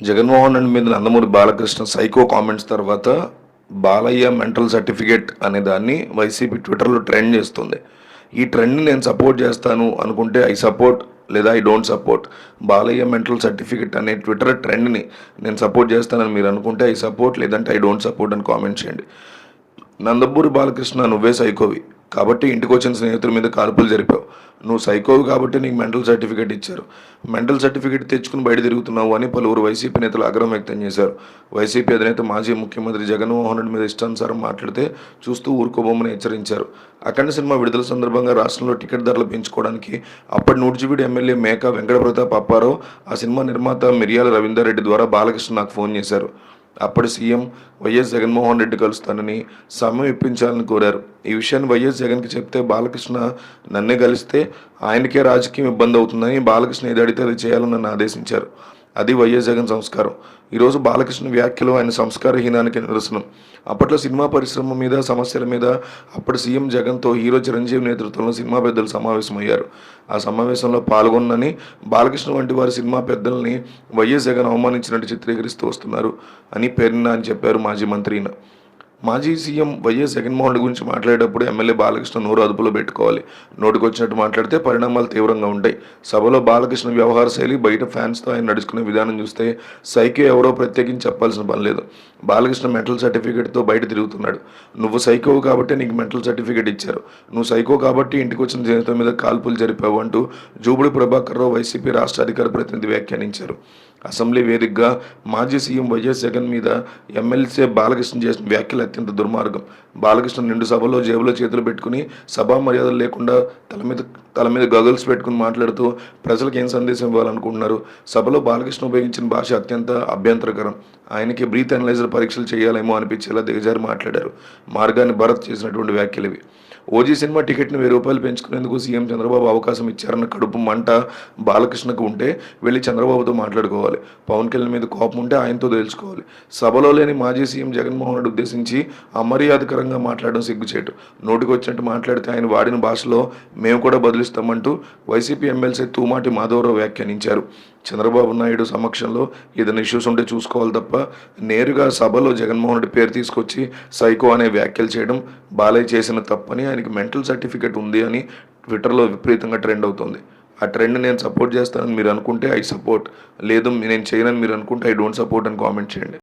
జగన్మోహన్ రెడ్డి మీద Nandamuri Balakrishna psycho comments తర్వాత Balayya mental certificate అనే దాన్ని వైసీపీ ట్విట్టర్లో ట్రెండ్ చేస్తుంది. ఈ ట్రెండ్ని నేను సపోర్ట్ చేస్తాను అనుకుంటే ఐ సపోర్ట్ లేదా I don't support Balayya mental certificate అనే ట్విట్టర్ ట్రెండ్ని నేను సపోర్ట్ చేస్తానని మీరు అనుకుంటే ఐ సపోర్ట్ లేదంటే ఐ డోంట్ సపోర్ట్ అని కామెంట్ చేయండి. నందమూరి బాలకృష్ణ నువ్వే సైకోవి. కాబట్టి ఇంటికి వచ్చిన స్నేహితుల మీద కాల్పులు జరిపావు. నువ్వు సైకోవు కాబట్టి నీకు మెంటల్ సర్టిఫికేట్ ఇచ్చారు. మెంటల్ సర్టిఫికేట్ తెచ్చుకుని బయట తిరుగుతున్నావు అని పలువురు వైసీపీ నేతలు ఆగ్రహం వ్యక్తం చేశారు. వైసీపీ అధినేత మాజీ ముఖ్యమంత్రి జగన్మోహన్ రెడ్డి మీద ఇష్టానుసారం మాట్లాడితే చూస్తూ ఊరుకోబోమని హెచ్చరించారు. అఖండ సినిమా విడుదల సందర్భంగా రాష్ట్రంలో టికెట్ ధరలు పెంచుకోవడానికి అప్పటి నూర్జివీడు ఎమ్మెల్యే మేక వెంకట ప్రతాప్ అప్పారావు ఆ సినిమా నిర్మాత మిరియాల రవీందర్ రెడ్డి ద్వారా బాలకృష్ణ నాకు ఫోన్ చేశారు. అప్పటి సీఎం వైఎస్ జగన్మోహన్ రెడ్డి కలుస్తానని సమయం ఇప్పించాలని కోరారు. ఈ విషయాన్ని వైఎస్ జగన్కి చెప్తే బాలకృష్ణ నన్నే కలిస్తే ఆయనకే రాజకీయం ఇబ్బంది అవుతుందని బాలకృష్ణ ఏది అడిగితే అది చేయాలని నన్ను ఆదేశించారు. అది వైఎస్ జగన్ సంస్కారం. ఈరోజు బాలకృష్ణ వ్యాఖ్యలు ఆయన సంస్కారహీనానికి నిరసనం. అప్పట్లో సినిమా పరిశ్రమ మీద సమస్యల మీద అప్పటి సీఎం జగన్తో హీరో చిరంజీవి నేతృత్వంలో సినిమా పెద్దలు సమావేశమయ్యారు. ఆ సమావేశంలో పాల్గొన్నని బాలకృష్ణ వంటి వారి సినిమా పెద్దల్ని వైఎస్ జగన్ అవమానించినట్టు చిత్రీకరిస్తూ వస్తున్నారు అని పేర్న అని చెప్పారు మాజీ మంత్రి మాజీ సీఎం వైఎస్ జగన్మోహన్ రెడ్డి గురించి మాట్లాడేటప్పుడు ఎమ్మెల్యే బాలకృష్ణ నోరు అదుపులో పెట్టుకోవాలి. నోటికి వచ్చినట్టు మాట్లాడితే పరిణామాలు తీవ్రంగా ఉంటాయి. సభలో బాలకృష్ణ వ్యవహార శైలి బయట ఫ్యాన్స్తో ఆయన నడుచుకునే విధానం చూస్తే సైకో ఎవరో ప్రత్యేకించి చెప్పాల్సిన పని లేదు. బాలకృష్ణ మెంటల్ సర్టిఫికేట్తో బయట తిరుగుతున్నాడు. నువ్వు సైకో కాబట్టి నీకు మెంటల్ సర్టిఫికేట్ ఇచ్చారు. నువ్వు సైకో కాబట్టి ఇంటికి వచ్చిన జీవితం మీద కాల్పులు జరిపావు అంటూ జూబుడి ప్రభాకర్ రావు వైసీపీ రాష్ట్ర అధికార ప్రతినిధి వ్యాఖ్యానించారు. అసెంబ్లీ వేదికగా మాజీ సీఎం వైఎస్ జగన్ మీద ఎమ్మెల్సీ బాలకృష్ణ చేసిన వ్యాఖ్యలు అత్యంత దుర్మార్గం. బాలకృష్ణ నిండు సభలో జేబులో చేతులు పెట్టుకుని సభా మర్యాదలు లేకుండా తల మీద తల మీద గగల్స్ పెట్టుకుని మాట్లాడుతూ ప్రజలకు ఏం సందేశం ఇవ్వాలనుకుంటున్నారు? సభలో బాలకృష్ణ ఉపయోగించిన భాష అత్యంత అభ్యంతరకరం. ఆయనకి బ్రీత్ అనలైజర్ పరీక్షలు చేయాలేమో అనిపించేలా దిగజారి మాట్లాడారు. మార్గాన్ని భరత్ చేసినటువంటి వ్యాఖ్యలు ఇవి. ఓజీ సినిమా టికెట్ని వెయ్యి రూపాయలు పెంచుకునేందుకు సీఎం చంద్రబాబు అవకాశం ఇచ్చారన్న కడుపు మంట బాలకృష్ణకు ఉంటే వెళ్ళి చంద్రబాబుతో మాట్లాడుకోవాలి. పవన్ కళ్యాణ్ మీద కోపం ఉంటే ఆయనతో తెలుసుకోవాలి. సభలో లేని మాజీ సీఎం జగన్మోహన్ రెడ్డి ఉద్దేశించి అమర్యాదకరంగా మాట్లాడడం సిగ్గుచేటు. నోటికి వచ్చినట్టు మాట్లాడితే ఆయన వాడిన భాషలో మేము కూడా బదిలిస్తామంటూ వైసీపీ ఎమ్మెల్సీ తూమాటి మాధవరావు వ్యాఖ్యానించారు. చంద్రబాబు నాయుడు సమక్షంలో ఏదైనా ఇష్యూస్ ఉంటే చూసుకోవాలి తప్ప నేరుగా సభలో జగన్మోహన్ రెడ్డి పేరు తీసుకొచ్చి సైకో అనే వ్యాఖ్యలు చేయడం బాలయ్య చేసిన తప్పని ఆయనకి మెంటల్ సర్టిఫికేట్ ఉంది అని ట్విట్టర్లో విపరీతంగా ట్రెండ్ అవుతుంది. ఆ ట్రెండ్ నేను సపోర్ట్ చేస్తానని మీరు అనుకుంటే ఐ సపోర్ట్ లేదు నేను చేయనని మీరు అనుకుంటే ఐ డోంట్ సపోర్ట్ అని కామెంట్ చేయండి.